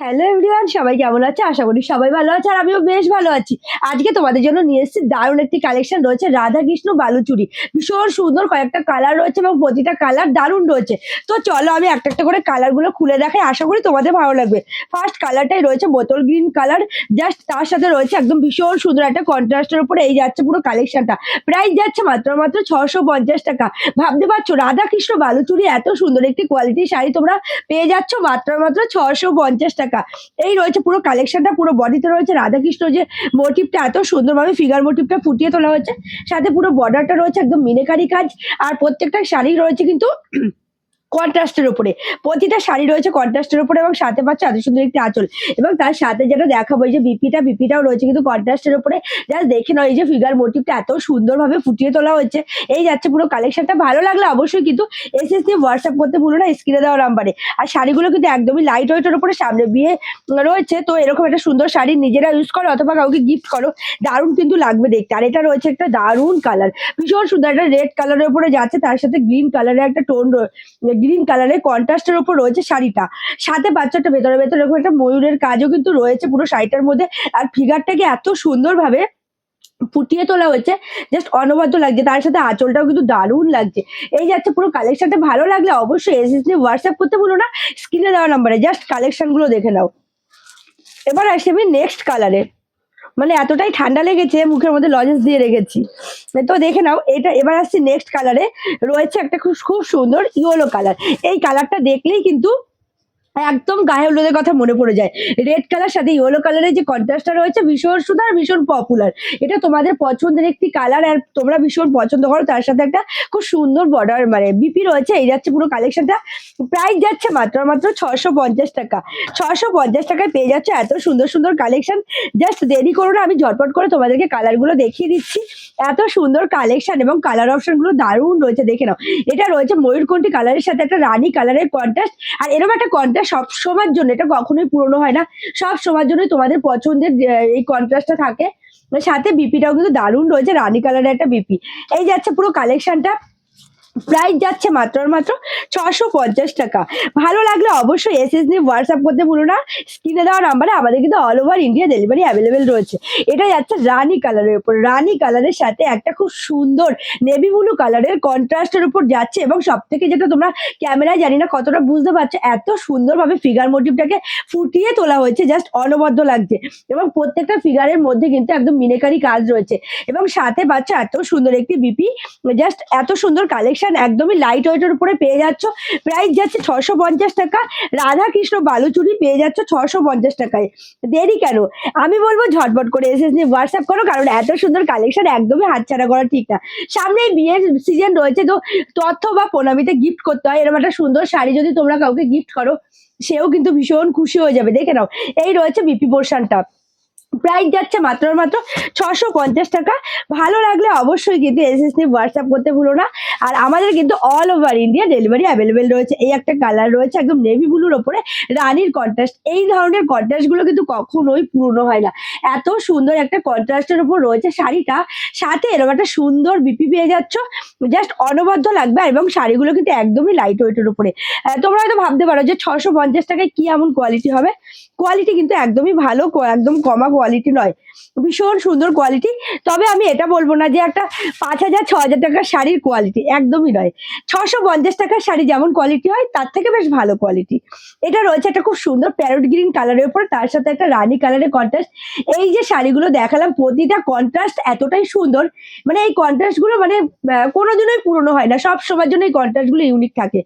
Hello everyone সবাই কেমন আছে? আশা করি সবাই ভালো আছে আর আমিও বেশ ভালো আছি। আজকে তোমাদের জন্য নিয়ে এসেছি দারুণ একটি কালেকশন রয়েছে রাধা কৃষ্ণ বালুচুরি। ভীষণ সুন্দর কয়েকটা কালার রয়েছে এবং প্রতিটা কালার দারুণ রয়েছে। তো চলো আমি একটা একটা করে কালারগুলো খুলে দেখাই, আশা করি তোমাদের ভালো লাগবে। ফার্স্ট কালারটাই রয়েছে বোতল গ্রিন কালার জাস্ট তার সাথে রয়েছে একদম ভীষণ সুন্দর একটা কন্ট্রাস্টের উপরে এই যাচ্ছে পুরো কালেকশনটা প্রাইস যাচ্ছে মাত্র মাত্র ছশো পঞ্চাশ টাকা। ভাবতে পারছ রাধা কৃষ্ণ বালুচুরি এত সুন্দর একটি কোয়ালিটির শাড়ি তোমরা পেয়ে যাচ্ছ মাত্র মাত্র ছশো পঞ্চাশ টাকা। এই রয়েছে পুরো কালেকশনটা পুরো বডিতে রয়েছে রাধাকৃষ্ণ যে মোটিভটা এত সুন্দরভাবে ফিগার মোটিভটা ফুটিয়ে তোলা হয়েছে। সাথে পুরো বর্ডারটা রয়েছে একদম মিনেকারি কাজ, আর প্রত্যেকটা শাড়ি রয়েছে কিন্তু কন্ট্রাস্টের উপরে। প্রতিটা শাড়ি রয়েছে কন্ট্রাস্টের উপরে এবং সাথে পাচ্ছে এত সুন্দর একটি আঁচল। এবং তার সাথে যেটা দেখাবো, এই যে বিপিটা, বিপিটাও রয়েছে কিন্তু কন্ট্রাস্টের উপরে। জাস্ট দেখে নয় যে ফিগার মোটিভটা এত সুন্দরভাবে ফুটিয়ে তোলা হয়েছে। এই যাচ্ছে পুরো কালেকশনটা ভালো লাগলে অবশ্যই কিন্তু এসএস দিয়ে হোয়াটসঅ্যাপ করতে ভুলো না স্ক্রিনে দেওয়া নাম্বারে আর শাড়িগুলো কিন্তু একদমই লাইট ওয়েটের উপরে সামনে বিয়ে রয়েছে। তো এরকম একটা সুন্দর শাড়ি নিজেরা ইউজ করো অথবা কাউকে গিফট করো, দারুণ কিন্তু লাগবে দেখতে। আর এটা রয়েছে একটা দারুণ কালার ভীষণ সুন্দর একটা রেড কালারের উপরে যাচ্ছে, তার সাথে গ্রিন কালারের একটা টোন গ্রিন কালারের কন্ট্রাস্টের উপর রয়েছে শাড়িটা। সাথে বাচ্চাটা ভেতরে ভেতরে এরকম একটা ময়ূরের কাজও কিন্তু রয়েছে পুরো শাড়িটার মধ্যে। আর ফিগারটাকে এত সুন্দরভাবে ফুটিয়ে তোলা হয়েছে জাস্ট অনবদ্য লাগছে। তার সাথে আঁচলটাও কিন্তু দারুণ লাগছে। এই যাচ্ছে পুরো কালেকশনটা ভালো লাগলে অবশ্যই এসএস নিয়ে হোয়াটসঅ্যাপ করতে বলো না। স্ক্রিনে দেওয়া নাম্বারে জাস্ট কালেকশনগুলো দেখে নাও। এবার আসি আমি নেক্সট কালারে মানে এতটাই ঠান্ডা লেগেছে, মুখের মধ্যে লজেস দিয়ে রেখেছি। তো দেখে নাও, এটা এবার আসছি নেক্সট কালারে রয়েছে একটা খুব খুব সুন্দর ইয়েলো কালার এই কালারটা দেখলেই কিন্তু একদম গায়ে হলুদের কথা মনে পড়ে যায়। রেড কালার সাথে ইয়েলো কালারের যে কন্ট্রাস্টটা রয়েছে, ভীষণ সুন্দর ভীষণ পপুলার এটা তোমাদের পছন্দের একটি কালার আর তোমরা ভীষণ পছন্দ করো। তার সাথে একটা খুব সুন্দর বর্ডার মানে বিপি রয়েছে। এই যাচ্ছে পুরো কালেকশনটা প্রাইস যাচ্ছে মাত্র মাত্র ছশো পঞ্চাশ টাকা। ছশো পঞ্চাশ টাকায় পেয়ে যাচ্ছে এত সুন্দর সুন্দর কালেকশন জাস্ট দেরি করো না, আমি ঝটপট করে তোমাদেরকে কালারগুলো দেখিয়ে দিচ্ছি। এত সুন্দর কালেকশন এবং কালার অপশনগুলো দারুণ রয়েছে, দেখে নাও। এটা রয়েছে ময়ূরকণ্ঠী কালারের সাথে একটা রানী কালারের কন্ট্রাস্ট আর এরকম একটা কন্ট্রাস্ট সব সময়ের জন্য, এটা কখনোই পুরনো হয় না সব সময়ের জন্য তোমাদের পছন্দের এই কন্ট্রাস্টটা থাকে। সাথে বিপিটাও কিন্তু দারুণ রয়েছে, রানী কালারের একটা বিপি এই যাচ্ছে পুরো কালেকশনটা প্রাইস যাচ্ছে মাত্র মাত্র ছশো পঞ্চাশ টাকা। ভালো লাগলে অবশ্যই এস এস নিয়ে হোয়াটসঅ্যাপ করতে ভুলো না। স্ক্রিনে দেওয়া নাম্বারে আমাদের কিন্তু all over India delivery available রয়েছে। এটা যাচ্ছে রানী কালারের উপর। রানী কালারের সাথে একটা খুব সুন্দর নেভি ব্লু কালারের কন্ট্রাস্টের উপর যাচ্ছে এবং সব থেকে যেটা তোমরা ক্যামেরায় জানি না কতটা বুঝতে পারছ, এত সুন্দরভাবে ফিগার মোটিভটাকে ফুটিয়ে তোলা হয়েছে জাস্ট অনবদ্য লাগছে। এবং প্রত্যেকটা ফিগারের মধ্যে কিন্তু একদম মিনেকারি কাজ রয়েছে। এবং সাথে পাচ্ছ এত সুন্দর একটি বিপি জাস্ট এত সুন্দর কালেকশন একদমই লাইট ওয়েটের উপরে পেয়ে যাচ্ছ। প্রাইস যাচ্ছে ছশো পঞ্চাশ টাকা। রাধা কৃষ্ণ বালুচুরি পেয়ে যাচ্ছ ছশো পঞ্চাশ টাকায়। দেরি কেন? আমি বলব ঝটপট করে এসে নিয়ে হোয়াটসঅ্যাপ করো, কারণ এত সুন্দর কালেকশন একদমই হাতছাড়া করা ঠিক না। সামনে বিয়ের সিজন রয়েছে, তো তথ্য বা প্রণামীতে গিফট করতে হয়। এরকম একটা সুন্দর শাড়ি যদি তোমরা কাউকে গিফট করো, সেও কিন্তু ভীষণ খুশি হয়ে যাবে। দেখে নাও, এই রয়েছে বিপি পোর্শনটা। প্রাইস যাচ্ছে মাত্র মাত্র ছশো পঞ্চাশ টাকা। ভালো লাগলে অবশ্যই কিন্তু এস এস হোয়াটসঅ্যাপ করতে ভুলো না। আর আমাদের কিন্তু all over India delivery available রয়েছে। এই একটা কালার রয়েছে একদম নেভি ব্লুর ওপরে রানীর কন্ট্রাস্ট এই ধরনের কন্ট্রাস্টগুলো কিন্তু কখনোই পূর্ণ হয় না। এত সুন্দর একটা কন্ট্রাস্টের ওপর রয়েছে শাড়িটা। সাথে এরকম একটা সুন্দর বিপি পেয়ে যাচ্ছ। জাস্ট অনবদ্য লাগবে এবং শাড়িগুলো কিন্তু একদমই লাইট ওয়েটের উপরে তোমরা হয়তো ভাবতে পারো যে ছশো পঞ্চাশ টাকায় কি এমন কোয়ালিটি হবে? কোয়ালিটি কিন্তু একদমই ভালো একদম কমা কোয়ালিটি নয়। ভীষণ সুন্দর কোয়ালিটি তবে আমি এটা বলব না যে একটা পাঁচ হাজার, ছ হাজার টাকার শাড়ির কোয়ালিটি একদমই নয়। ছশো পঞ্চাশ টাকার শাড়ি যেমন কোয়ালিটি হয়, তার থেকে বেশ ভালো কোয়ালিটি এটা রয়েছে একটা খুব সুন্দর প্যারোট গ্রিন কালারের উপর, তার সাথে একটা রানী কালারের কন্ট্রাস্ট এই যে শাড়িগুলো দেখালাম, প্রতিটা কন্ট্রাস্ট এতটাই সুন্দর। মানে এই কন্ট্রাস্টগুলো মানে কোনোদিনই পুরনো হয় না, সব সময়ের জন্য এই কন্ট্রাস্টগুলো ইউনিক থাকে।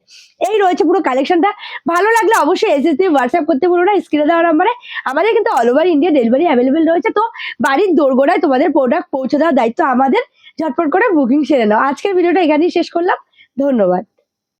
এই রয়েছে পুরো কালেকশনটা ভালো লাগলে অবশ্যই এসএস দিয়ে হোয়াটসঅ্যাপ করতে না স্ক্রিনে দেওয়া নাম্বারে আমাদের কিন্তু all over India delivery available রয়েছে। তো বাড়ির দোরগোড়ায় তোমাদের প্রোডাক্ট পৌঁছে দেওয়ার দায়িত্ব আমাদের। ঝটপট করে বুকিং সেরে নাও। আজকের ভিডিওটা এখানেই শেষ করলাম। ধন্যবাদ।